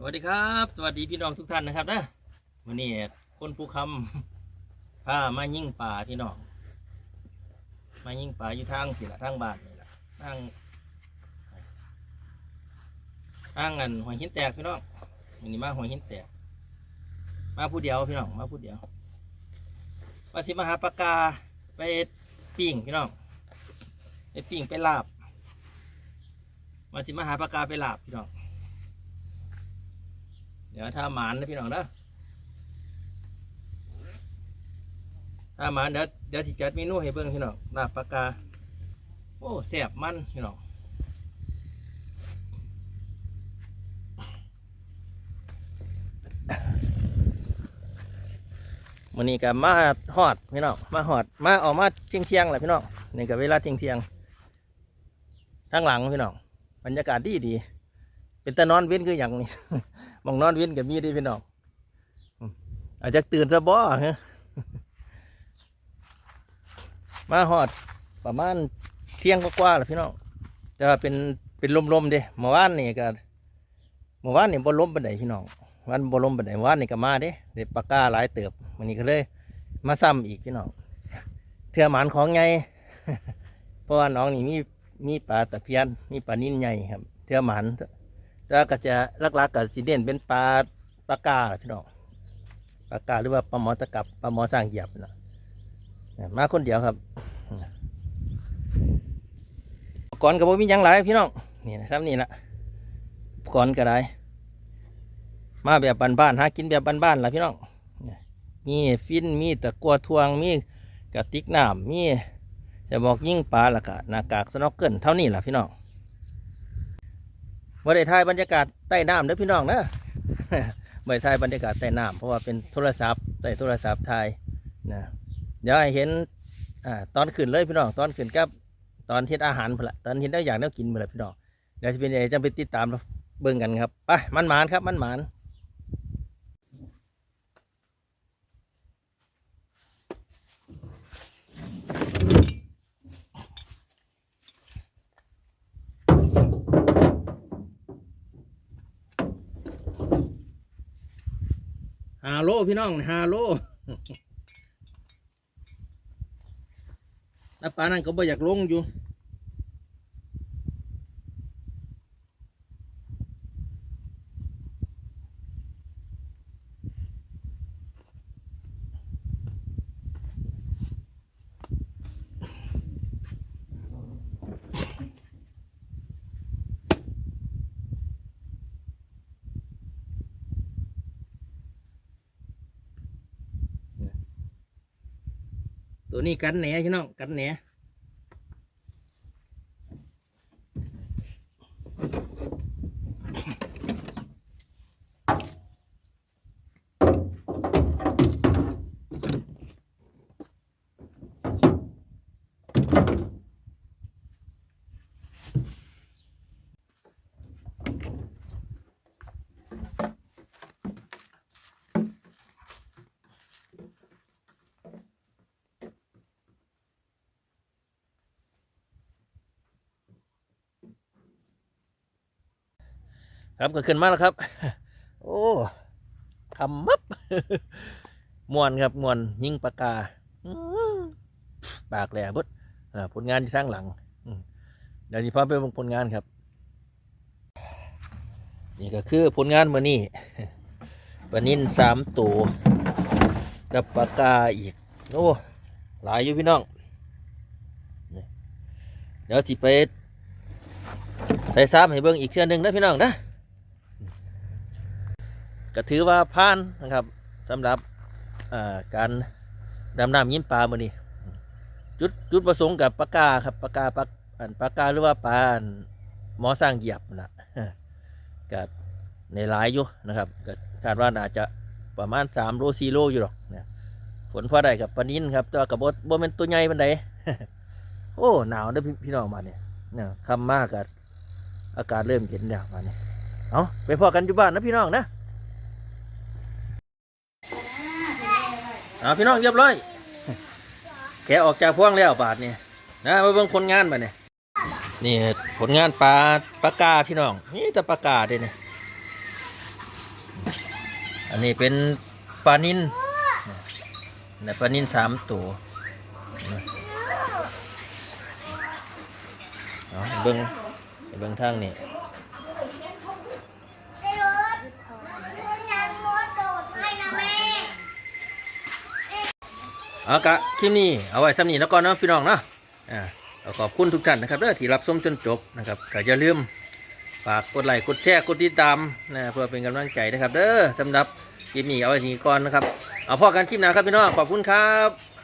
สวัสดีครับ สวัสดีพี่น้องทุกท่านนะครับนะวันนี้คนภูคำพามายิ่งป่าพี่น้องมายิ่งป่าอยู่ทางสิละทางบ้านนี่แหละทางทางอันหัวหินแตกพี่น้องวันนี้มาหัวหินแตก มาผู้เดียวพี่น้องมาผู้เดียวว่าสิมาหาปากาไปปิ้งพี่น้องไปปิ้งไปลาบว่าสิมาหาปากาไปลาบพี่น้อง ดี๋ยวถ้าหมานนะพี่น้องนะถ้าหมานเดี๋ยวเดี๋ยวสิจัดเมนูให้เบิ่งพี่น้องลาบปลากาโอ้แซ่บมันพี่น้องวันนี้ก็มาฮอดพี่น้องมาฮอดมาออกมาเที่ยงเที่ยงแหละพี่น้องนี่ก็เวลาเที่ยงเที่ยงๆทางหลังพี่น้องบรรยากาศดีดีเป็นตะนอนเว้นคืออย่างนี้ มองนอนเว้นกับมีได้พี่น้องอาจจะตื่นซะบ่ฮะมาหอดประมาณเที่ยงกว่าๆแหละพี่น้องจะเป็นเป็นลมๆเด้เมื่อวานนี่ก็เมื่อวานนี่บ่ลมปานใดพี่น้องวันบ่ลมปานใดเมื่อวานนี่ก็มาเด้ได้ปากกาหลายเติบวันนี้ก็เลย มาซ้ำอีกพี่น้องเทื่อหมานของไงเพราะว่าน้องนี่มีมีปลาตะเพียนมีปลานิ่นใหญ่ครับเทื่อหมาน แล้วก็จะลักๆกับสีเด่นเป็นปลาปลากาพี่น้องปลากาหรือว่าปลาหมอตะกับปลาหมอสร้างเหยียบนะมาคนเดียวครับก่อนกับผมมียังหลายพี่น้องนี่นะซ้ำนี่ละก่อนก็ได้มาแบบบ้านๆหากินแบบบ้านๆล่ะพี่น้องมีฟินมีตะกัวทวงมีกระติกน้ำมีจะบอกยิ่งปลาละกะหน้ากากสนอกเกิลเท่านี้ล่ะพี่น้อง บ่ได้ถ่ายบรรยากาศใต้น้ำเด้อพี่น้องนะบ่ได้ถ่ายบรรยากาศใต้น้ำเพราะว่าเป็นโทรศัพท์ใต้โทรศัพท์ถ่ายนะเดี๋ยวให้เห็นอ่าตอนขึ้นเลยพี่น้องตอนขึ้นกับตอนเฮ็ดอาหารพุ่นละตอนเฮ็ดได้อย่างแนวกินพุ่นละพี่น้องเดี๋ยวจะเป็นยังไงจะไปติดตามเบิ่งกันครับไปมันหมานครับมันหมาน ฮาโลพี่น้องฮาโลน้าปลานั่นก็บ่อยากลงอยู่ ตัวนี้กันแหนพี่น้องกันแหน ครับก็ขึ้นมาแล้วครับ โอ้คำมับมวนครับมวนยิงปากกาปากแหลบดผลงานที่ทางหลังเดี๋ยวจะพาไปบงผลงานครับ นี่ก็คือผลงานมื่อนี้ปนินสามตัวกับปากกาอีก โอ้ หลายอยู่พี่น้อง เดี๋ยวสิไปใส่ซ้ำให้เบิ่งอีกเทื่อหนึงนะพี่น้องนะ ก็ถือว่าผ่านนะครับสำหรับการดำน้ำยิ้มปลาเมื่อนี้จุดจุดประสงค์กับปากกาครับปากกาปากอันปากกาหรือว่าปลาหมอสร้างเหยียบนะก็ในหลายอยู่นะครับก็คาดว่าน่าจะประมาณสามโลสี่โลอยู่หรอกนะฝนพอได้กับปลานินครับตัวกับบบ่เป็นตัวใหญ่ปานใดโอ้หนาวเด้อพี่พี่น้องมาเนี่ยนะคำมากกับอากาศเริ่มเย็นแล้วมาเนี่ยเอาไปพอกันอยู่บ้านนะพี่น้องนะ เอาพี่น้องเรียบร้อย แกะออกจากพ่วงแล้วบาทนี่นะมาเบิ่งผลงานมาเนี่ยนี่ผลงานปลาปลากาพี่น้องนี่แต่ปลากาเด้เนี่ยอันนี้เป็นปลานินนะปลานินสามตัวเอาเบิ้งเบิ้งทางนี่ ไอ้รถมันยังมดโดดให้นะแม่ เอากะคลิปนี้เอาไว้สำนีแล้วก่อนเนาะพี่น้องเนาะอ่าขอบคุณทุกท่านนะครับเด้อที่รับชมจนจบนะครับก็อย่าลืมฝากกดไลค์กดแชร์กดติดตามนะเพื่อเป็นกำลังใจนะครับเด้อสำหรับคลิปนี้เอาไว้ทีก่อนนะครับเอาพอกันคลิปหน้าครับพี่น้องขอบคุณครับ